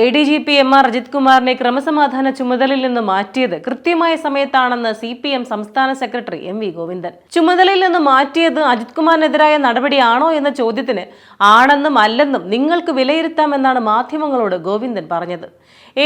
A D G P M R Ajith കുമാറിനെ ക്രമസമാധാന ചുമതലയിൽ നിന്ന് മാറ്റിയത് കൃത്യമായ സമയത്താണെന്ന് സി പി എം സംസ്ഥാന സെക്രട്ടറി എം വി ഗോവിന്ദൻ. ചുമതലയിൽ നിന്ന് മാറ്റിയത് അജിത് കുമാറിനെതിരായ നടപടിയാണോ എന്ന ചോദ്യത്തിന് ആണെന്നും അല്ലെന്നും നിങ്ങൾക്ക് വിലയിരുത്താമെന്നാണ് മാധ്യമങ്ങളോട് ഗോവിന്ദൻ പറഞ്ഞത്.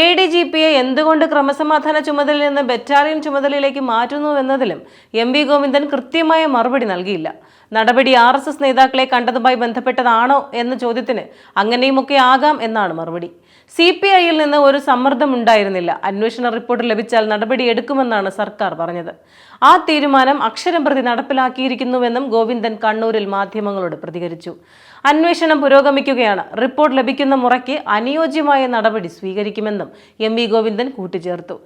എ ഡി ജി പിയെ എന്തുകൊണ്ട് ക്രമസമാധാന ചുമതലയിൽ നിന്ന് ബറ്റാലിയൻ ചുമതലയിലേക്ക് മാറ്റുന്നുവെന്നതിലും എം വി ഗോവിന്ദൻ കൃത്യമായ മറുപടി നൽകിയില്ല. നടപടി ആർ എസ് എസ് നേതാക്കളെ കണ്ടതുമായി ബന്ധപ്പെട്ടതാണോ എന്ന ചോദ്യത്തിന് അങ്ങനെയുമൊക്കെ ആകാം എന്നാണ് മറുപടി. സി പി ഐയിൽ നിന്ന് ഒരു സമ്മർദ്ദം ഉണ്ടായിരുന്നില്ല. അന്വേഷണ റിപ്പോർട്ട് ലഭിച്ചാൽ നടപടി എടുക്കുമെന്നാണ് സർക്കാർ പറഞ്ഞത്. ആ തീരുമാനം അക്ഷരം പ്രതി നടപ്പിലാക്കിയിരിക്കുന്നുവെന്നും ഗോവിന്ദൻ കണ്ണൂരിൽ മാധ്യമങ്ങളോട് പ്രതികരിച്ചു. അന്വേഷണം പുരോഗമിക്കുകയാണ്. റിപ്പോർട്ട് ലഭിക്കുന്ന മുറയ്ക്ക് അനുയോജ്യമായ നടപടി സ്വീകരിക്കുമെന്നും എം വി ഗോവിന്ദൻ കൂട്ടിച്ചേർത്തു.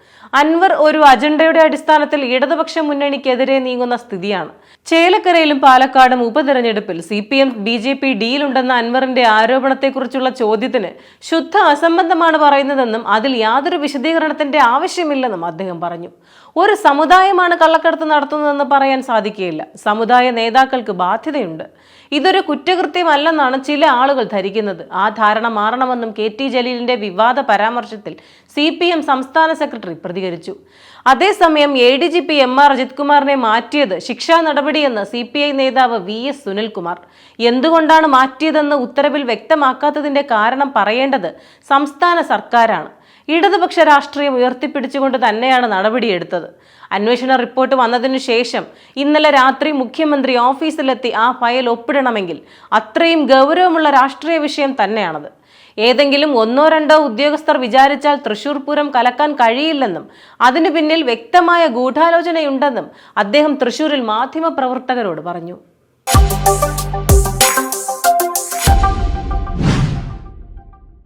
അൻവർ ഒരു അജണ്ടയുടെ അടിസ്ഥാനത്തിൽ ഇടതുപക്ഷ മുന്നണിക്കെതിരെ നീങ്ങുന്ന സ്ഥിതിയാണ്. ചേലക്കരയിലും പാലക്കാടും ഉപതെരഞ്ഞെടുപ്പിൽ C P M B J P ഡിയിലുണ്ടെന്ന അൻവറിന്റെ ആരോപണത്തെക്കുറിച്ചുള്ള ചോദ്യത്തിന് ശുദ്ധ അസംബന്ധമാണ് പറയുന്നതെന്നും അതിൽ യാതൊരു വിശദീകരണത്തിന്റെ ആവശ്യമില്ലെന്നും അദ്ദേഹം പറഞ്ഞു. ഒരു സമുദായമാണ് കള്ളക്കടത്ത് നടത്തുന്നതെന്ന് പറയാൻ സാധിക്കുകയില്ല. സമുദായ നേതാക്കൾക്ക് ബാധ്യതയുണ്ട്. ഇതൊരു കുറ്റകൃത്യമല്ലെന്നാണ് ചില ആളുകൾ ധരിക്കുന്നത്. ആ ധാരണ മാറണമെന്നും കെ ടി ജലീലിന്റെ വിവാദ പരാമർശത്തിൽ സി പി എം സംസ്ഥാന സെക്രട്ടറി പ്രതികരിച്ചു. അതേസമയം A D G P M R Ajith കുമാറിനെ മാറ്റിയത് ശിക്ഷാ നടപടിയെന്ന് സി പി ഐ നേതാവ് വി എസ് സുനിൽകുമാർ. എന്തുകൊണ്ടാണ് മാറ്റിയതെന്ന് ഉത്തരവിൽ വ്യക്തമാക്കാത്തതിന്റെ കാരണം പറയേണ്ടത് സംസ്ഥാന സർക്കാരാണ്. ഇടതുപക്ഷ രാഷ്ട്രീയം ഉയർത്തിപ്പിടിച്ചുകൊണ്ട് തന്നെയാണ് നടപടിയെടുത്തത്. അന്വേഷണ റിപ്പോർട്ട് വന്നതിനു ശേഷം ഇന്നലെ രാത്രി മുഖ്യമന്ത്രി ഓഫീസിലെത്തി ആ ഫയൽ ഒപ്പിടണമെങ്കിൽ അത്രയും ഗൗരവമുള്ള രാഷ്ട്രീയ വിഷയം തന്നെയാണത്. ഏതെങ്കിലും ഒന്നോ രണ്ടോ ഉദ്യോഗസ്ഥർ വിചാരിച്ചാൽ തൃശൂർ പൂരം കലക്കാൻ കഴിയില്ലെന്നും അതിനു പിന്നിൽ വ്യക്തമായ ഗൂഢാലോചനയുണ്ടെന്നും അദ്ദേഹം തൃശൂരിൽ മാധ്യമപ്രവർത്തകരോട് പറഞ്ഞു.